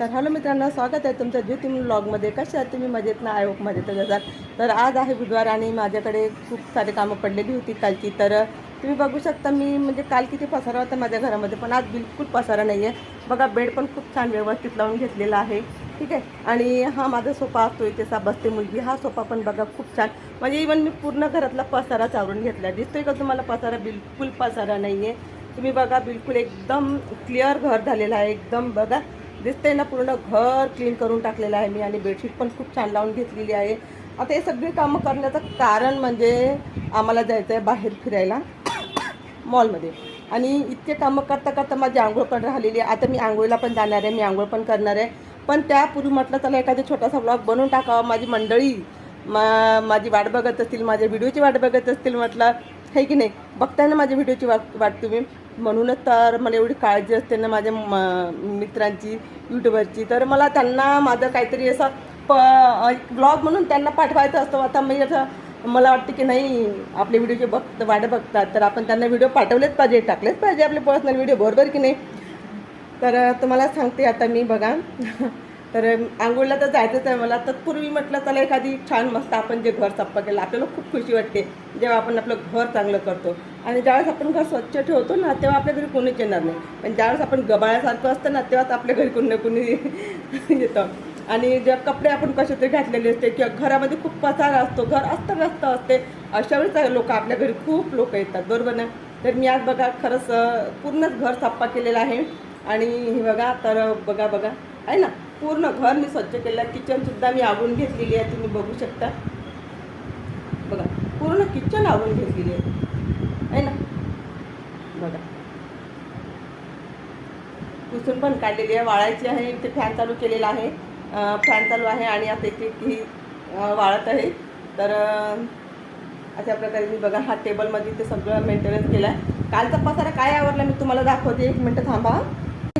तर हॅलो मित्रांनो स्वागत आहे तुमचं ज्योती ब्लॉगमध्ये कशा आहात तुम्ही? मजेत ना? आय होप असाल तर आज आहे बुधवार आणि माझ्याकडे खूप सारे कामं पडलेली होती कालची. तर तुम्ही बघू शकता मी म्हणजे काल किती पसारा होता माझ्या घरामध्ये पण आज बिलकुल पसारा नाही आहे बघा बेड पण खूप छान व्यवस्थित लावून घेतलेला आहे. ठीक आहे? आणि हा माझा सोफा असतो इथे सा बसते मुलगी. हा सोफा पण बघा खूप छान. म्हणजे इवन मी पूर्ण घरातला पसारा चावरून घेतला दिसतोय का तुम्हाला पसारा? बिलकुल पसारा नाही आहे तुम्ही बघा बिलकुल एकदम क्लिअर घर झालेलं आहे. एकदम बघा. दिसते ना पूर्ण घर क्लीन करून टाकलेलं आहे मी आणि बेडशीट पण खूप छान लावून घेतलेली आहे. आता हे सगळी कामं करण्याचं कारण म्हणजे आम्हाला जायचं आहे बाहेर फिरायला मॉलमध्ये आणि इतके कामं करता करता माझी आंघोळ पण राहिलेली आहे. आता मी आंघोळीला पण जाणार आहे मी आंघोळ पण करणार आहे. पण त्यापूर्वी म्हटलं चला एखादा छोटासा ब्लॉग बनवून टाकावा. माझी मंडळी मा माझी वाट बघत असतील माझ्या व्हिडिओची वाट बघत असतील म्हटलं आहे की नाही? बघताय ना माझ्या व्हिडिओची वाट वाट तुम्ही. म्हणूनच तर मला एवढी काळजी असते ना माझ्या म मित्रांची यूट्यूबरची तर मला त्यांना माझं काहीतरी असं प ब्लॉग म्हणून त्यांना पाठवायचं असतं. आता मी असं मला वाटतं की नाही आपले व्हिडिओचे बघ वाट बघतात तर आपण त्यांना व्हिडिओ पाठवलेच पाहिजे टाकलेच पाहिजे आपले पर्सनल व्हिडिओ बरोबर की नाही? तर तुम्हाला सांगते आता मी बघा. तर आंघोळला तर जायचंच आहे मला. तत्पूर्वी म्हटलं चला एखादी छान मस्त आपण जे घर चप्पा केलं आपल्याला खूप खुशी वाटते जेव्हा आपण आपलं घर चांगलं करतो. आणि ज्यावेळेस आपण घर स्वच्छ ठेवतो ना तेव्हा आपल्या घरी कोणीच येणार नाही. पण ज्यावेळेस आपण गबाळ्यासारखं असतं ना तेव्हाच आपल्या घरी कोणी ना कोणी येतं. आणि जे कपडे आपण कसे तरी घातलेले असते किंवा घरामध्ये खूप पसारा असतो घर अस्तव्यस्त असते अशा वेळेस लोक आपल्या घरी खूप लोक येतात. बरोबर ना? तर मी आज बघा खरंच पूर्णच घर साप्पा केलेलं आहे. आणि हे बघा तर बघा बघा. आहे ना? पूर्ण घर मी स्वच्छ केलं. आहे किचनसुद्धा मी आवरून घेतलेली आहे. तुम्ही बघू शकता. बघा पूर्ण किचन आवरून घेतलेली आहे. आहे ना? बघा. पुसून पण काढलेली आहे. वाळायची आहे. इथे फॅन चालू केलेला आहे. फॅन चालू आहे आणि आता इथे ही वाळत आहे. तर अशा प्रकारे मी बघा हा टेबलमध्ये ते सगळं मेंटेनन्स केलं आहे कालचा पसारा काय आवडला मी तुम्हाला दाखवते. एक मिनटं थांबा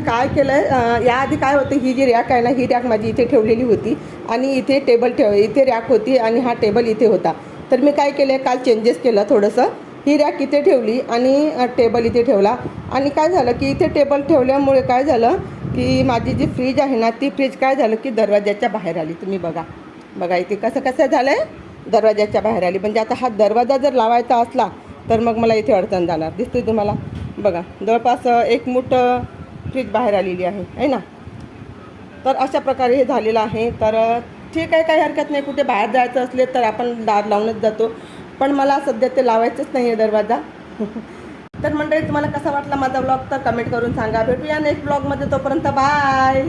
काय केलं आहे याआधी काय होतं ही जी रॅक आहे ना ही रॅक माझी इथे ठेवलेली होती आणि इथे टेबल ठेव इथे रॅक होती आणि हा टेबल इथे होता. तर मी काय केलं काल चेंजेस केलं थोडंसं. ही रॅक इथे ठेवली आणि टेबल इथे ठेवला. आणि काय झालं की इथे टेबल ठेवल्यामुळे काय झालं की माझी जी फ्रीज आहे ना ती फ्रीज काय झालं की दरवाज्याच्या बाहेर आली. तुम्ही बघा. बघा इथे कसं कसं झालं आहे दरवाज्याच्या बाहेर आली. म्हणजे आता हा दरवाजा जर लावायचा असला तर मग मला इथे अडचण जाणार. दिसतोय तुम्हाला? बघा. जवळपास एक मोठं अ, बाहेर आलेली आहे है ना? तर अशा प्रकारे हे झालेलं आहे. तर ठीक आहे काही हरकत नाही. कुठे बाहेर जायचं असले तर आपण दार लावूनच जातो. पण मला सध्या ते लावायचंच नाही आहे दरवाजा. तर मंडळी तुम्हाला कसा वाटला माझा ब्लॉग तर कमेंट करून सांगा. भेटूया नेक्स्ट ब्लॉगमध्ये तोपर्यंत बाय